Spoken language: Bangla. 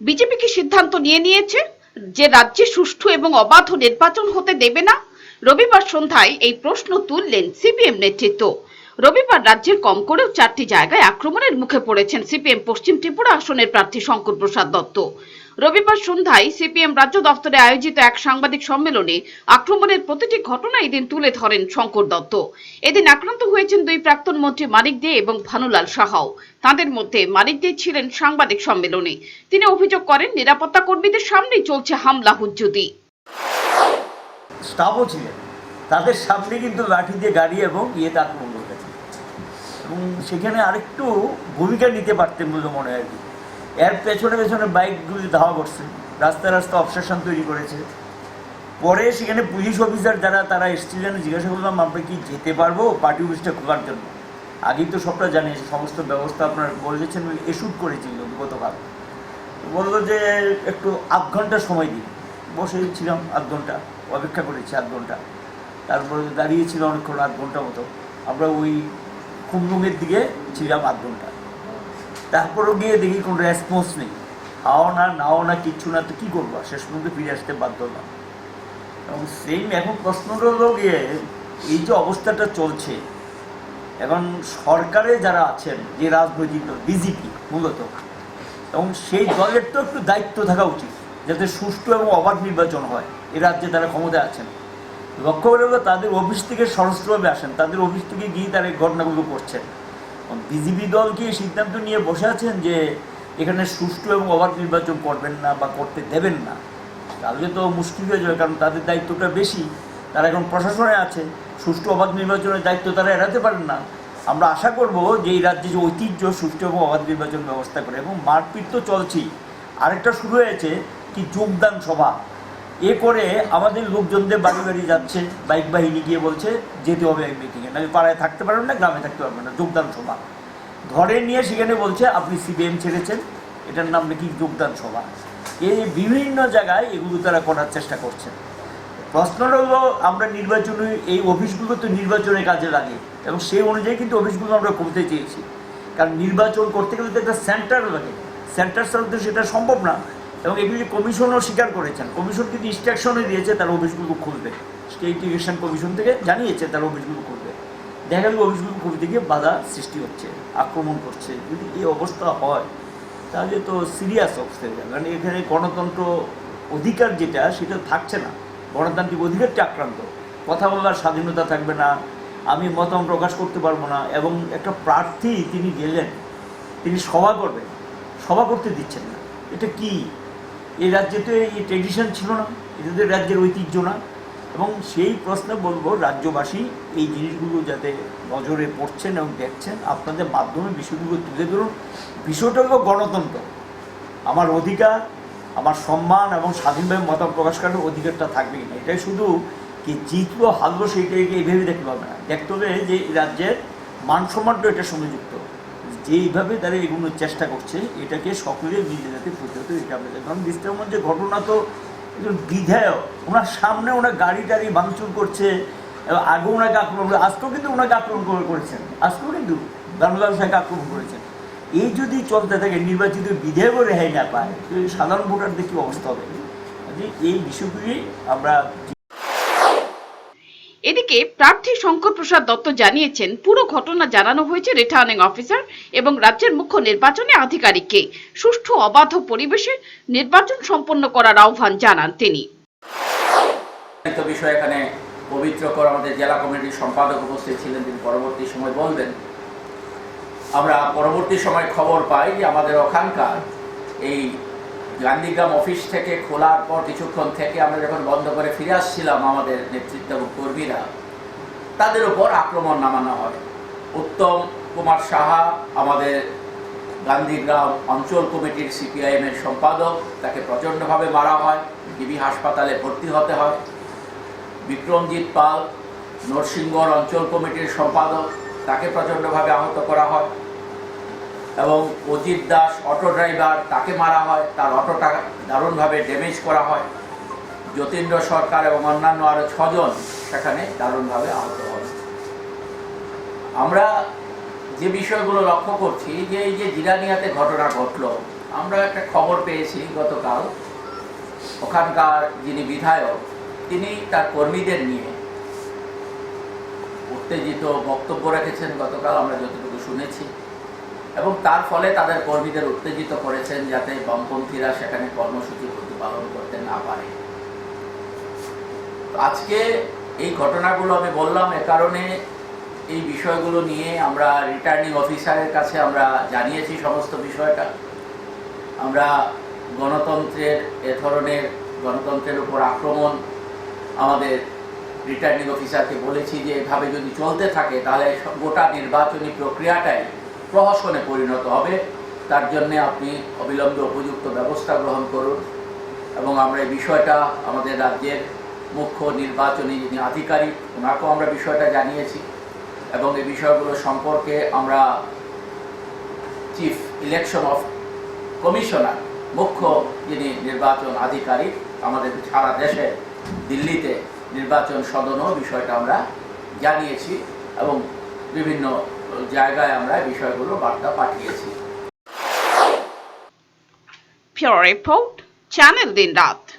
বিজেপি কি সিদ্ধান্ত নিয়ে নিয়েছে যে রাজ্যে সুষ্ঠু এবং অবাধ নির্বাচন হতে দেবে না? রবিবার সন্ধ্যায় এই প্রশ্ন তুললেন সিপিএম নেতৃত্ব। রবিবার রাজ্যের কম করেও চারটি জায়গায় আক্রমণের মুখে পড়েছেন সিপিএম পশ্চিম ত্রিপুরা আসনের প্রার্থী শঙ্কর প্রসাদ দত্ত। রবিবার সন্ধ্যায় সিপিএম রাজ্য দফতরে আয়োজিত এক সাংবাদিক সম্মেলনে আক্রমণের প্রতিটি ঘটনা এদিন তুলে ধরেন শঙ্কর দত্ত। এদিন আক্রান্ত হয়েছেন দুই প্রাক্তন মন্ত্রী মানিক দে এবং ভানুলাল সাহাও। তাদের মধ্যে মানিক দে ছিলেন সাংবাদিক সম্মেলনে। তিনি অভিযোগ করেন, নিরাপত্তা কর্মীদের সামনেই চলছে হামলা হুজ্জুতি তাদের সামনে কিন্তু লাঠি দিয়ে গাড়ি এবং ইয়েতে আক্রমণ করেছে। এবং সেখানে আরেকটু ভূমিকা নিতে পারতেন বলে মনে হয়। এর পেছনে পেছনে বাইকগুলি ধাওয়া করছে। রাস্তা রাস্তা অবসেশন তৈরি করেছে। পরে সেখানে পুলিশ অফিসার যারা, তারা এসেছিলেন জিজ্ঞাসা করলাম, আমরা কি যেতে পারব পার্টি অফিসটা খোলার জন্য? আগেই তো সবটা জানি সমস্ত ব্যবস্থা আপনার বলেছেন এশুট করেছিল গতকাল। বলল যে একটু আধ ঘণ্টা সময় দিন। বসেছিলাম আধ ঘণ্টা, অপেক্ষা করেছি আধ ঘণ্টা। তারপরে দাঁড়িয়েছিল অনেকক্ষণ, আধ ঘণ্টা মতো। আমরা ওই কুমরুমের দিকে ছিলাম আধ ঘণ্টা। তারপরেও গিয়ে দেখি কোনো রেসপন্স নেই। হাও না, নাও না কিচ্ছু না, তো কী করব? শেষ পর্যন্ত ফিরে আসতে বাধ্য না। এবং সেম এখন প্রশ্নটা হলো গিয়ে, এই যে অবস্থাটা চলছে, এখন সরকারে যারা আছেন, যে রাজনৈতিক দল বিজেপি মূলত, এবং সেই দলের তো একটু দায়িত্ব থাকা উচিত, যাতে সুষ্ঠু এবং অবাধ নির্বাচন হয় এ রাজ্যে তারা ক্ষমতায় আছেন। লক্ষ্য করে তাদের অফিস থেকে সশস্ত্রভাবে আসেন, তাদের অফিস থেকে গিয়ে তারা এই ঘটনাগুলো করছেন। বিজেপি দল কি সিদ্ধান্ত নিয়ে বসে আছেন যে এখানে সুষ্ঠু এবং অবাধ নির্বাচন করবেন না বা করতে দেবেন না? তাহলে তো মুশকিল হয়ে যাবে, কারণ তাদের দায়িত্বটা বেশি। তারা এখন প্রশাসনে আছে, সুষ্ঠু অবাধ নির্বাচনের দায়িত্ব তারা এড়াতে পারেন না। আমরা আশা করব যে এই রাজ্যে যে ঐতিহ্য, সুষ্ঠু এবং অবাধ নির্বাচন ব্যবস্থা করে, এবং মারপিট তো চলছেই। আরেকটা শুরু হয়েছে কি যোগদান সভা। এ করে আমাদের লোকজনদের বাড়ি বাড়ি যাচ্ছে, বাইক বাহিনী গিয়ে বলছে, যেতে হবে এক মিটিংয়ে নাহলে পাড়ায় থাকতে পারবেন না, গ্রামে থাকতে পারবেন না, যোগদান সভা। ধরে নিয়ে সেখানে বলছে, আপনি সিপিএম ছেড়েছেন, এটার নাম নাকি যোগদান সভা। এই বিভিন্ন জায়গায় এগুলো তারা করার চেষ্টা করছেন প্রশ্নটা হলো, আমরা নির্বাচনী, এই অফিসগুলো তো নির্বাচনের কাজে লাগে এবং সেই অনুযায়ী কিন্তু অফিসগুলো আমরা করতে চেয়েছি। কারণ নির্বাচন করতে গেলে তো একটা সেন্টার লাগে। সেন্টার ছাড়া তো সেটা সম্ভব না। এবং এগুলি কমিশনও স্বীকার করেছেন। কমিশন কিন্তু ইনস্ট্রাকশনও দিয়েছে, তার অফিসগুলো খুলবে স্টেট ইরিগেশন কমিশন থেকে জানিয়েছে, তার অফিসগুলো খুলবে দেখা গেল অফিসগুলো খুলতে গিয়ে বাধা সৃষ্টি হচ্ছে, আক্রমণ করছে। যদি এই অবস্থা হয়, তাহলে তো সিরিয়াস অবস্থা হয়ে কারণ এখানে গণতন্ত্র অধিকার যেটা, সেটা থাকছে না। গণতান্ত্রিক অধিকারটা আক্রান্ত। কথা বলার স্বাধীনতা থাকবে না, আমি মতামত প্রকাশ করতে পারব না, এবং একটা প্রার্থী তিনি গেলেন, তিনি সভা করবেন, সভা করতে দিচ্ছেন না। এটা কি? এই রাজ্যে তো এই ট্রেডিশন ছিল না তো রাজ্যের ঐতিহ্য না। এবং সেই প্রশ্নে বলব, রাজ্যবাসী এই জিনিসগুলো যাতে নজরে পড়ছেন এবং দেখছেন, আপনাদের মাধ্যমে বিষয়গুলো তুলে ধরুন। বিষয়টা হলো গণতন্ত্র। আমার অধিকার, আমার সম্মান এবং স্বাধীনভাবে মত প্রকাশ করার অধিকারটা থাকবেই না। এটাই শুধু কি জিতলো, হারলো, সেইটাকে এইভাবে দেখতে পাবে না। দেখতে হবে যে রাজ্যের মান সম্মানটা এটার সঙ্গে যুক্ত। যেইভাবে তারা এগুলোর চেষ্টা করছে, এটাকে সকলে মিলে যাতে প্রতিহত এটা চাই। কারণ দৃষ্টির মধ্যে ঘটনা তো একজন বিধায়ক, ওনার সামনে ওনার গাড়ি টাড়ি ভাঙচুর করছে আগে ওনাকে আক্রমণ করে, আজকেও কিন্তু ওনাকে আক্রমণ করে- করেছেন, আজকেও কিন্তু দানুলাল সাহেবকে আক্রমণ করেছেন এই যদি চলতে থাকে, নির্বাচিত বিধেয়কও রেহাই না পায় সাধারণ ভোটারদের কি অবস্থা হবে এই বিষয়গুলি আমরা এদিকে প্রার্থী শঙ্কর প্রসাদ দত্ত জানিয়েছেন, পুরো ঘটনা জানানো হয়েছে রিটার্নিং অফিসার এবং রাজ্যের মুখ্য নির্বাচনী আধিকারিককে। সুষ্ঠু, অবাধ পরিবেশে নির্বাচন সম্পন্ন করার আহ্বান জানান তিনি। বিষয় এখানে পবিত্রকর আমাদের জেলা কমিটির সম্পাদক উপস্থিত ছিলেন, তিনি পরবর্তী সময় বলবেন। আমরা পরবর্তী সময় খবর পাই যে আমাদের ওখানকার এই গান্ধীগ্রাম অফিস থেকে খোলার পর কিছুক্ষণ থেকে আমরা যখন বন্ধ করে ফিরে আসছিলাম, আমাদের নেতৃত্ব কর্মীরা তাদের উপর আক্রমণ নামানো হয়। উত্তম কুমার সাহা আমাদের গান্ধীগ্রাম অঞ্চল কমিটির সিপিআইএমের সম্পাদক, তাকে প্রচণ্ডভাবে মারা হয়, ডিবি হাসপাতালে ভর্তি হতে হয়। বিক্রমজিৎ পাল নরসিংগড় অঞ্চল কমিটির সম্পাদক, তাকে প্রচণ্ডভাবে আহত করা হয়। এবং অজিত দাস অটো ড্রাইভার, তাকে মারা হয়, তার অটোটা দারুণভাবে ড্যামেজ করা হয়। যতীন্দ্র সরকার এবং অন্যান্য আরও ছজন সেখানে দারুণভাবে আহত হয় আমরা যে বিষয়গুলো লক্ষ্য করছি, যে এই যে জিরানিয়াতে ঘটনা ঘটলো, আমরা একটা খবর পেয়েছি গতকাল। ওখানকার যিনি বিধায়ক, তিনি তার কর্মীদের নিয়ে উত্তেজিত বক্তব্য রেখেছেন গতকাল, আমরা যতটুকু শুনেছি। এবং তার ফলে তাদের কর্মীদের উত্তেজিত করেছেন যাতে বামপন্থীরা সেখানে কর্মসূচি প্রতিপালন করতে না পারে। আজকে এই ঘটনাগুলো আমি বললাম এ কারণে এই বিষয়গুলো নিয়ে আমরা রিটার্নিং অফিসারের কাছে আমরা জানিয়েছি সমস্ত বিষয়টা। আমরা গণতন্ত্রের, এ ধরনের গণতন্ত্রের উপর আক্রমণ আমাদের রিটার্নিং অফিসারকে বলেছি যে এভাবে যদি চলতে থাকে, তাহলে গোটা নির্বাচনী প্রক্রিয়াটাই প্রহসনে পরিণত হবে। তার জন্য আপনি অবিলম্বে উপযুক্ত ব্যবস্থা গ্রহণ করুন এবং আমরা এই বিষয়টা আমাদের রাজ্যের মুখ্য নির্বাচনী যিনি আধিকারিক ওনাকেও আমরা বিষয়টা জানিয়েছি এবং এই বিষয়গুলো সম্পর্কে আমরা চিফ ইলেকশন অফ কমিশনার মুখ্য যিনি নির্বাচন আধিকারিক আমাদের সারা দেশে দিল্লিতে নির্বাচন সদনও বিষয়টা আমরা জানিয়েছি এবং বিভিন্ন জায়গায় আমরা বিষয়গুলো বার্তা পাঠিয়েছি Report, Channel Din Rat.